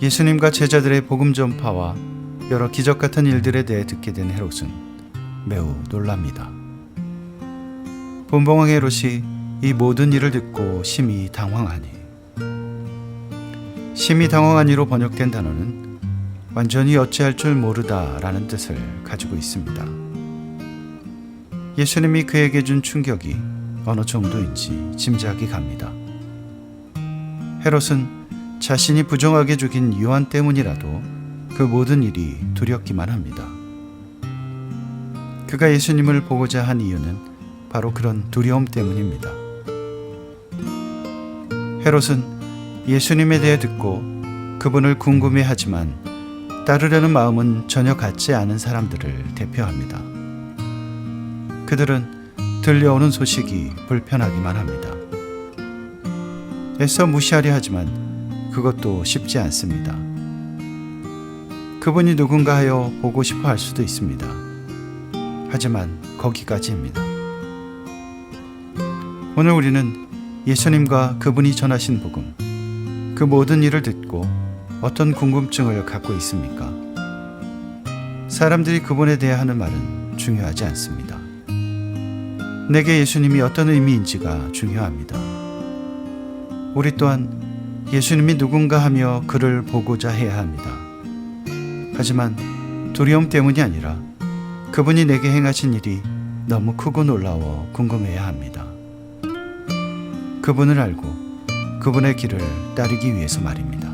예수님과 제자들의 복음 전파와 여러 기적 같은 일들에 대해 듣게 된 헤롯은 매우 놀랍니다. 본봉왕 헤롯이 이 모든 일을 듣고 심히 당황하니 심히 당황하니로 번역된 단어는 완전히 어찌할 줄 모르다라는 뜻을 가지고 있습니다. 예수님이 그에게 준 충격이 어느 정도인지 짐작이 갑니다. 헤롯은 자신이 부정하게 죽인 요한 때문이라도 그 모든 일이 두렵기만 합니다. 그가 예수님을 보고자 한 이유는 바로 그런 두려움 때문입니다. 헤롯은 예수님에 대해 듣고 그분을 궁금해하지만 따르려는 마음은 전혀 같지 않은 사람들을 대표합니다. 그들은 들려오는 소식이 불편하기만 합니다. 애써 무시하려 하지만 그것도 쉽지 않습니다. 그분이 누군가 하여 보고 싶어 할 수도 있습니다. 하지만 거기까지입니다. 오늘 우리는 예수님과 그분이 전하신 복음, 그 모든 일을 듣고 어떤 궁금증을 갖고 있습니까? 사람들이 그분에 대해 하는 말은 중요하지 않습니다. 내게 예수님이 어떤 의미인지가 중요합니다. 우리 또한 예수님이 누군가 하며 그를 보고자 해야 합니다. 하지만 두려움 때문이 아니라 그분이 내게 행하신 일이 너무 크고 놀라워 궁금해야 합니다. 그분을 알고 그분의 길을 따르기 위해서 말입니다.